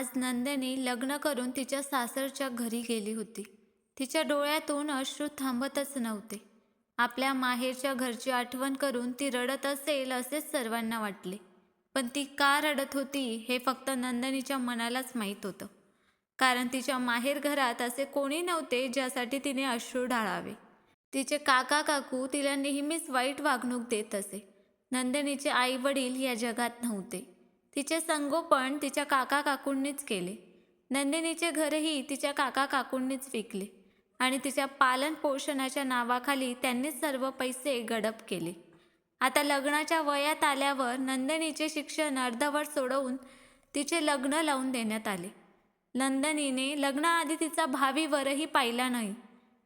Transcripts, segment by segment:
आज नंदिनी लग्न करून तिच्या सासरच्या घरी गेली होती. तिच्या डोळ्यातून अश्रू थांबतच नव्हते. आपल्या माहेरच्या घरची आठवण करून ती रडत असेल असेच सर्वांना वाटले. पण ती का रडत होती हे फक्त नंदिनीच्या मनालाच माहीत होतं. कारण तिच्या माहेर घरात असे कोणी नव्हते ज्यासाठी तिने अश्रू ढाळावे. तिचे काका काकू तिला नेहमीच वाईट वागणूक देत असे. नंदिनीचे आई वडील या जगात नव्हते. तिचे संगोपन तिच्या काका काकूंनीच केले. नंदिनीचे घरही तिच्या काका काकूंनीच विकले आणि तिच्या पालन पोषणाच्या नावाखाली त्यांनीच सर्व पैसे गडप केले. आता लग्नाच्या वयात आल्यावर नंदिनीचे शिक्षण अर्धवट सोडवून तिचे लग्न लावून देण्यात आले. नंदनीने लग्नाआधी तिचा भावी वरही पाहिला नाही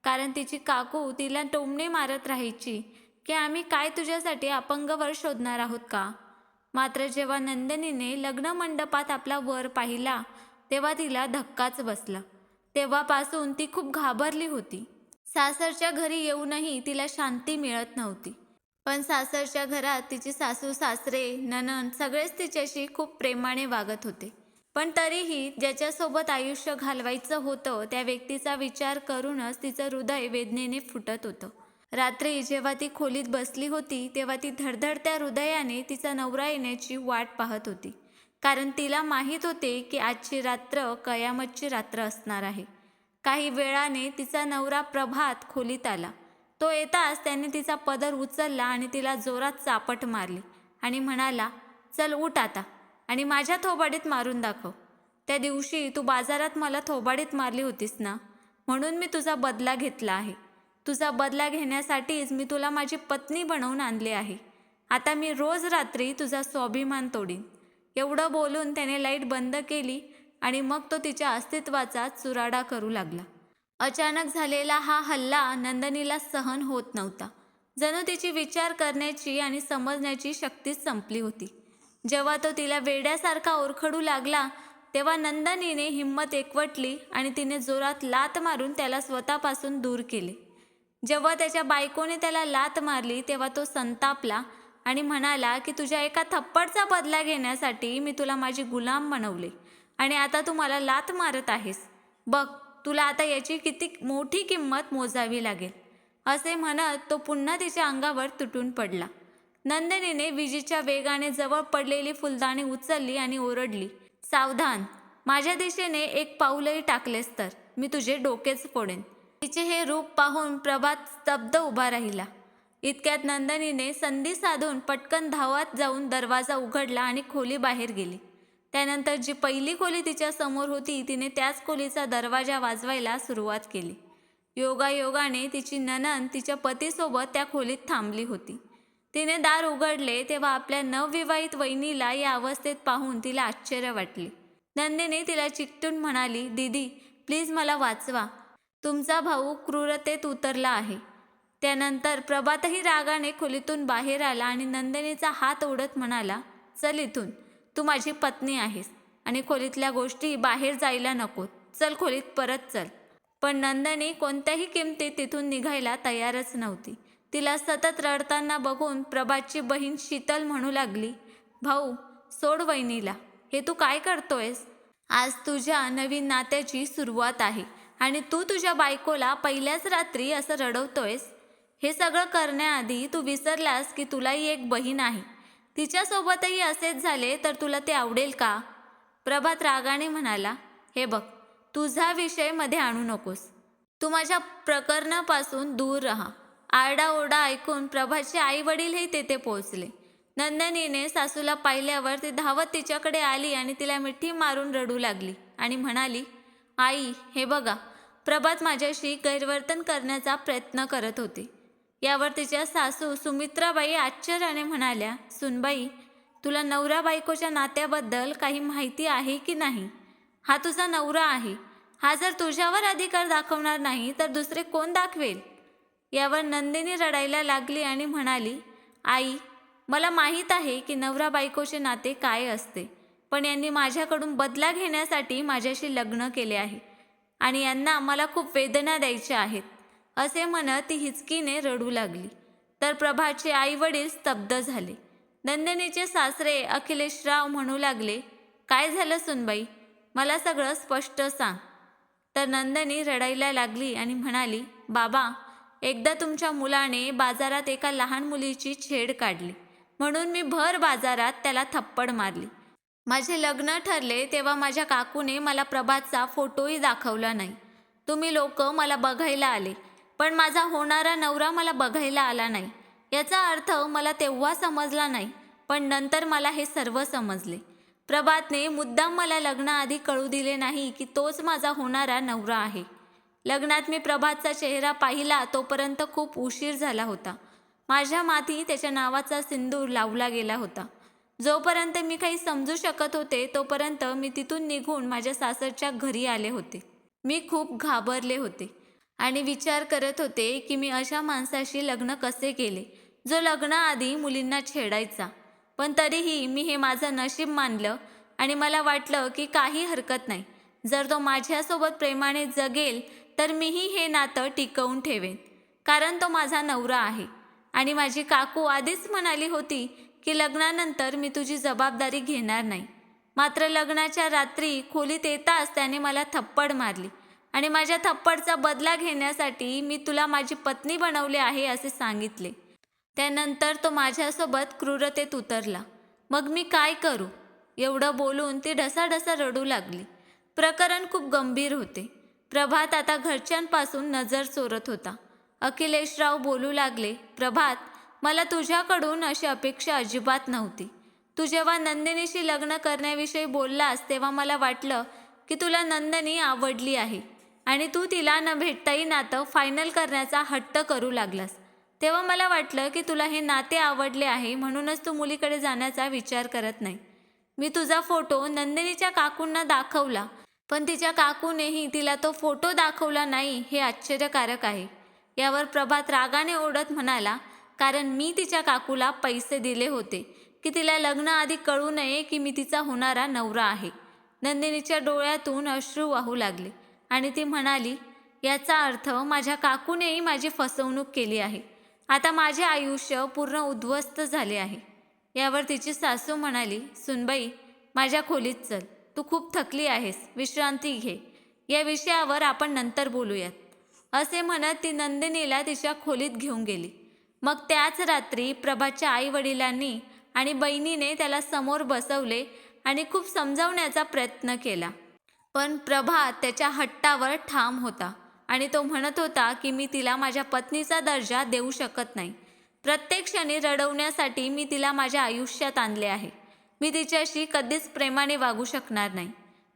कारण तिची काकू तिला टोमणे मारत राहायची की आम्ही काय तुझ्यासाठी अपंग वर शोधणार आहोत का? मात्र जेव्हा नंदिनीने लग्न मंडपात आपला वर पाहिला तेव्हा तिला धक्काच बसला. तेव्हापासून ती खूप घाबरली होती. सासरच्या घरी येऊनही तिला शांती मिळत नव्हती. पण सासरच्या घरात तिची सासू सासरे ननन सगळेच तिच्याशी खूप प्रेमाने वागत होते. पण तरीही ज्याच्यासोबत आयुष्य घालवायचं होतं त्या व्यक्तीचा विचार करूनच तिचं हृदय वेदनेने फुटत होतं. रात्री जेव्हा ती खोलीत बसली होती तेव्हा ती धडधडत्या हृदयाने तिचा नवरा येण्याची वाट पाहत होती. कारण तिला माहीत होते की आजची रात्र कयामतची रात्र असणार आहे. काही वेळाने तिचा नवरा प्रभात खोलीत आला. तो येताच त्याने तिचा पदर उचलला आणि तिला जोरात चापट मारली आणि म्हणाला चल उठ आता आणि माझ्या थोबाडीत मारून दाखव. त्या दिवशी तू बाजारात मला थोबाडीत मारली होतीस ना? म्हणून मी तुझा बदला घेतला आहे. तुझा बदला घेण्यासाठीच मी तुला माझी पत्नी बनवून आणले आहे. आता मी रोज रात्री तुझा स्वाभिमान तोडीन. एवढं बोलून त्याने लाइट बंद केली आणि मग तो तिच्या अस्तित्वाचा चुराडा करू लागला. अचानक झालेला हा हल्ला नंदनीला सहन होत नव्हता. जणू तिची विचार करण्याची आणि समजण्याची शक्तीच संपली होती. जेव्हा तो तिला वेड्यासारखा ओरखडू लागला तेव्हा नंदनीने हिंमत एकवटली आणि तिने जोरात लात मारून त्याला स्वतःपासून दूर केले. जेव्हा त्याच्या बायकोने त्याला लात मारली तेव्हा तो संतापला आणि म्हणाला की तुझ्या एका थप्पडचा बदला घेण्यासाठी मी तुला माझी गुलाम बनवले आणि आता तू मला लात मारत आहेस. बघ तुला आता याची किती मोठी किंमत मोजावी लागेल. असे म्हणत तो पुन्हा तिच्या अंगावर तुटून पडला. नंदिनीने विजेच्या वेगाने जवळ पडलेली फुलदाणी उचलली आणि ओरडली सावधान माझ्या दिशेने एक पाऊलही टाकलेस तर मी तुझे डोकेच फोडेन. तिचे हे रूप पाहून प्रभात स्तब्ध उभा राहिला. इतक्यात नंदनीने संधी साधून पटकन धावत जाऊन दरवाजा उघडला आणि खोली बाहेर गेली. त्यानंतर जी पहिली खोली तिच्या समोर होती तिने त्याच खोलीचा दरवाजा वाजवायला सुरुवात केली. योगायोगाने तिची ननन तिच्या पतीसोबत त्या खोलीत थांबली होती. तिने दार उघडले तेव्हा आपल्या नवविवाहित वहिनीला या अवस्थेत पाहून तिला आश्चर्य वाटले. नंदिनी तिला चिकटून म्हणाली दीदी प्लीज मला वाचवा. तुमचा भाऊ क्रूरतेत उतरला आहे. त्यानंतर प्रभातही रागाने खोलीतून बाहेर आला आणि नंदिनीचा हात ओढत म्हणाला चल इथून. तू माझी पत्नी आहेस आणि खोलीतल्या गोष्टी बाहेर जायला नको चल खोलीत परत चल. पण नंदनी कोणत्याही किमतीत तिथून निघायला तयारच नव्हती. तिला सतत रडताना बघून प्रभातची बहीण शीतल म्हणू लागली भाऊ सोड वहिनीला. हे तू काय करतोयस? आज तुझ्या नवीन नात्याची सुरुवात आहे. आणि तू तुझ्या बायकोला पहिल्याच रात्री असं रडवतोयस? हे सगळं करण्याआधी तू विसरलास की तुलाही एक बहीण आहे. तिच्यासोबतही असेच झाले तर तुला ते आवडेल का? प्रभात रागाने म्हणाला हे बघ तुझा विषयमध्ये आणू नकोस. तू माझ्या प्रकरणापासून दूर राहा. आरडाओरडा ऐकून प्रभातचे आई वडीलही तेथे पोहोचले. नंदनीने सासूला पाहिल्यावर ती धावत तिच्याकडे आली आणि तिला मिठी मारून रडू लागली आणि म्हणाली आई हे बघा. प्रभात माझ्याशी गैरवर्तन करण्याचा प्रयत्न करत होते. यावर तिच्या सासू सुमित्राबाई आश्चर्याने म्हणाल्या सुनबाई तुला नवरा बायकोच्या नात्याबद्दल काही माहिती आहे की नाही? हा तुझा नवरा आहे. हा जर तुझ्यावर अधिकार दाखवणार नाही तर दुसरे कोण दाखवेल? यावर नंदिनी रडायला लागली आणि म्हणाली आई मला माहीत आहे की नवरा बायकोचे नाते काय असते. पण यांनी माझ्याकडून बदला घेण्यासाठी माझ्याशी लग्न केले आहे. आणि यांना मला खूप वेदना द्यायच्या आहेत असे म्हणत ती हिचकीने रडू लागली. तर प्रभाचे आई वडील स्तब्ध झाले. नंदिनीचे सासरे अखिलेशराव म्हणू लागले काय झालं सुनबाई? मला सगळं स्पष्ट सांग. तर नंदनी रडायला लागली आणि म्हणाली बाबा एकदा तुमच्या मुलाने बाजारात एका लहान मुलीची छेड काढली. म्हणून मी भर बाजारात त्याला थप्पड मारली. माझे लग्न ठरले तेव्हा माझ्या काकूने मला प्रभातचा फोटोही दाखवला नाही. तुम्ही लोक मला बघायला आले पण माझा होणारा नवरा मला बघायला आला नाही. याचा अर्थ मला तेव्हा समजला नाही पण नंतर मला हे सर्व समजले. प्रभातने मुद्दाम मला लग्नाआधी कळू दिले नाही की तोच माझा होणारा नवरा आहे. लग्नात मी प्रभातचा चेहरा पाहिला तोपर्यंत खूप उशीर झाला होता. माझ्या माथी त्याच्या नावाचा सिंदूर लावला गेला होता. जोपर्यंत मी काही समजू शकत होते तोपर्यंत मी तिथून निघून माझ्या सासरच्या घरी आले होते. मी खूप घाबरले होते आणि विचार करत होते की मी अशा माणसाशी लग्न कसे केले जो लग्नाआधी मुलींना छेडायचा. पण तरीही मी हे माझं नशीब मानलं आणि मला वाटलं की काही हरकत नाही. जर तो माझ्यासोबत प्रेमाने जगेल तर मीही हे नातं टिकवून ठेवेन. कारण तो माझा नवरा आहे आणि माझी काकू आधीच म्हणाली होती की लग्नानंतर मी तुझी जबाबदारी घेणार नाही. मात्र लग्नाच्या रात्री खोलीत येताच त्याने मला थप्पड मारली आणि माझ्या थप्पडचा बदला घेण्यासाठी मी तुला माझी पत्नी बनवले आहे असे सांगितले. त्यानंतर तो माझ्यासोबत क्रूरतेत उतरला. मग मी काय करू? एवढं बोलून ती ढसाढसा रडू लागली. प्रकरण खूप गंभीर होते. प्रभात आता घरच्यांपासून नजर चोरत होता. अखिलेशराव बोलू लागले प्रभात मला तुझ्याकडून अशी अपेक्षा अजिबात नव्हती. तू जेव्हा नंदिनीशी लग्न करण्याविषयी बोललास तेव्हा मला वाटलं की तुला नंदिनी आवडली आहे आणि तू तिला न भेटताही नातं फायनल करण्याचा हट्ट करू लागलास. तेव्हा मला वाटलं की तुला हे नाते आवडले आहे म्हणूनच तू मुलीकडे जाण्याचा विचार करत नाही. मी तुझा फोटो नंदिनीच्या काकूंना दाखवला पण तिच्या काकूनेही तिला तो फोटो दाखवला नाही हे आश्चर्यकारक आहे. यावर प्रभात रागाने ओढत म्हणाला कारण मी तिच्या काकूला पैसे दिले होते की तिला लग्नाआधी कळू नये की मी तिचा होणारा नवरा आहे. नंदिनीच्या डोळ्यातून अश्रू वाहू लागले आणि ती म्हणाली याचा अर्थ माझ्या काकूनेही माझी फसवणूक केली आहे. आता माझे आयुष्य पूर्ण उद्ध्वस्त झाले आहे. यावर तिची सासू म्हणाली सुनबाई माझ्या खोलीत चल. तू खूप थकली आहेस. विश्रांती घे. या विषयावर आपण नंतर बोलूयात. असे म्हणत ती नंदिनीला तिच्या खोलीत घेऊन गेली. मग त्याच रात्री प्रभाच्या आई वडिलांनी आणि बहिणीने त्याला समोर बसवले आणि खूप समजावण्याचा प्रयत्न केला. पण प्रभा त्याच्या हट्टावर ठाम होता आणि तो म्हणत होता की मी तिला माझ्या पत्नीचा दर्जा देऊ शकत नाही. प्रत्येक क्षणी रडवण्यासाठी मी तिला माझ्या आयुष्यात आणले आहे. मी तिच्याशी कधीच प्रेमाने वागू शकणार नाही.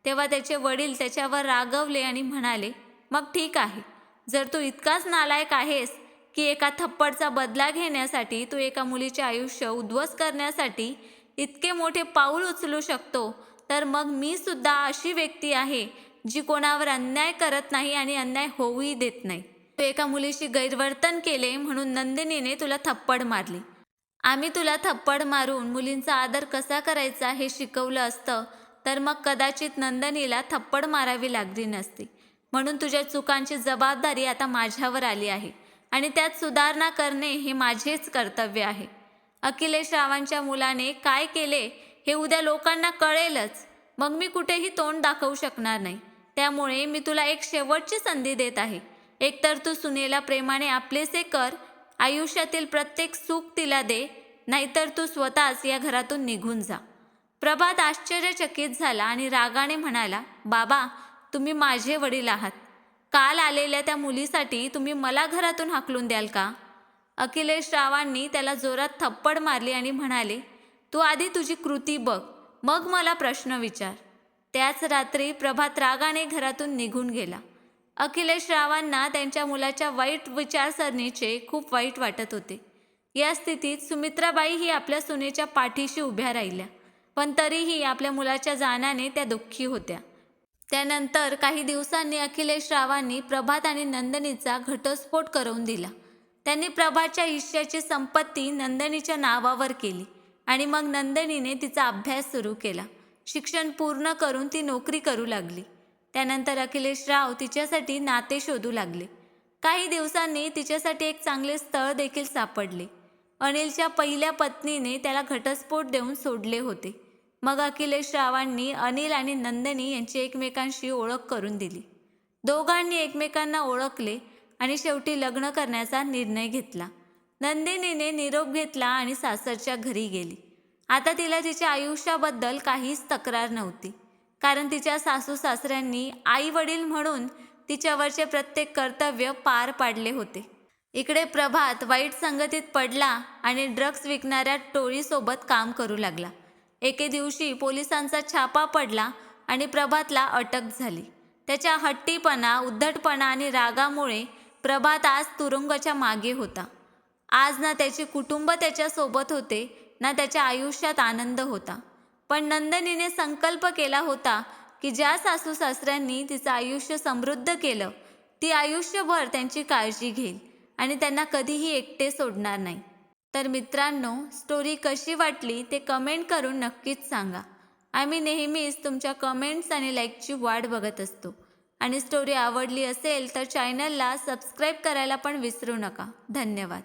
तेव्हा त्याचे वडील त्याच्यावर रागवले आणि म्हणाले मग ठीक आहे. जर तू इतकाच नालायक आहेस की एका थप्पडचा बदला घेण्यासाठी तू एका मुलीचे आयुष्य उद्ध्वस्त करण्यासाठी इतके मोठे पाऊल उचलू शकतो तर मग मी सुद्धा अशी व्यक्ती आहे जी कोणावर अन्याय करत नाही आणि अन्याय होऊही देत नाही. तू एका मुलीशी गैरवर्तन केले म्हणून नंदिनीने तुला थप्पड मारली. आम्ही तुला थप्पड मारून मुलींचा आदर कसा करायचा हे शिकवलं असतं तर मग कदाचित नंदनीला थप्पड मारावी लागली नसती. म्हणून तुझ्या चुकांची जबाबदारी आता माझ्यावर आली आहे. आणि त्यात सुधारणा करणे हे माझेच कर्तव्य आहे. अखिलेश रावांच्या मुलाने काय केले हे उद्या लोकांना कळेलच. मग मी कुठेही तोंड दाखवू शकणार नाही. त्यामुळे मी तुला एक शेवटची संधी देत आहे. एकतर तू सुनेला प्रेमाने आपलेसे कर आयुष्यातील प्रत्येक सुख तिला दे नाहीतर तू स्वतःच या घरातून निघून जा. प्रभात आश्चर्यचकित झाला आणि रागाने म्हणाला बाबा तुम्ही माझे वडील आहात. काल आलेल्या त्या मुलीसाठी तुम्ही मला घरातून हाकलून द्याल का? अखिलेश रावांनी त्याला जोरात थप्पड मारली आणि म्हणाले तू आधी तुझी कृती बघ मग मला प्रश्न विचार. त्याच रात्री प्रभात रागाने घरातून निघून गेला. अखिलेश रावांना त्यांच्या मुलाच्या वाईट विचारसरणीचे खूप वाईट वाटत होते. या स्थितीत सुमित्राबाई ही आपल्या सुनेच्या पाठीशी उभ्या राहिल्या पण तरीही आपल्या मुलाच्या जाण्याने त्या दुःखी होत्या. त्यानंतर काही दिवसांनी अखिलेश रावांनी प्रभात आणि नंदनीचा घटस्फोट करून दिला. त्यांनी प्रभाच्या हिश्श्याची संपत्ती नंदनीच्या नावावर केली आणि मग नंदनीने तिचा अभ्यास सुरू केला. शिक्षण पूर्ण करून ती नोकरी करू लागली. त्यानंतर अखिलेश राव तिच्यासाठी नाते शोधू लागले. काही दिवसांनी तिच्यासाठी एक चांगले स्थळ देखील सापडले. अनिलच्या पहिल्या पत्नीने त्याला घटस्फोट देऊन सोडले होते. मग अखिलेश रावांनी अनिल आणि नंदिनी यांची एकमेकांशी ओळख करून दिली. दोघांनी एकमेकांना ओळखले आणि शेवटी लग्न करण्याचा निर्णय घेतला. नंदिनीने निरोप घेतला आणि सासरच्या घरी गेली. आता तिला तिच्या आयुष्याबद्दल काहीच तक्रार नव्हती. कारण तिच्या सासू सासऱ्यांनी आई वडील म्हणून तिच्यावरचे प्रत्येक कर्तव्य पार पाडले होते. इकडे प्रभात वाईट संगतीत पडला आणि ड्रग्ज विकणाऱ्या टोळीसोबत काम करू लागला. एके दिवशी पोलिसांचा छापा पडला आणि प्रभातला अटक झाली. त्याच्या हट्टीपणा उद्धटपणा आणि रागामुळे प्रभात आज तुरुंगाच्या मागे होता. आज ना त्याचे कुटुंब त्याच्यासोबत होते ना त्याच्या आयुष्यात आनंद होता. पण नंदनीने संकल्प केला होता की ज्या सासू सासऱ्यांनी तिचं आयुष्य समृद्ध केलं ती आयुष्यभर त्यांची काळजी घेईल आणि त्यांना कधीही एकटे सोडणार नाही. तर मित्रांनो स्टोरी कशी वाटली ते कमेंट करून नक्कीच सांगा. आम्ही नेहमीच तुमच्या कमेंट्स आणि लाईकची वाट बघत असतो. आणि स्टोरी आवडली असेल तर चॅनलला सबस्क्राईब करायला पण विसरू नका. धन्यवाद.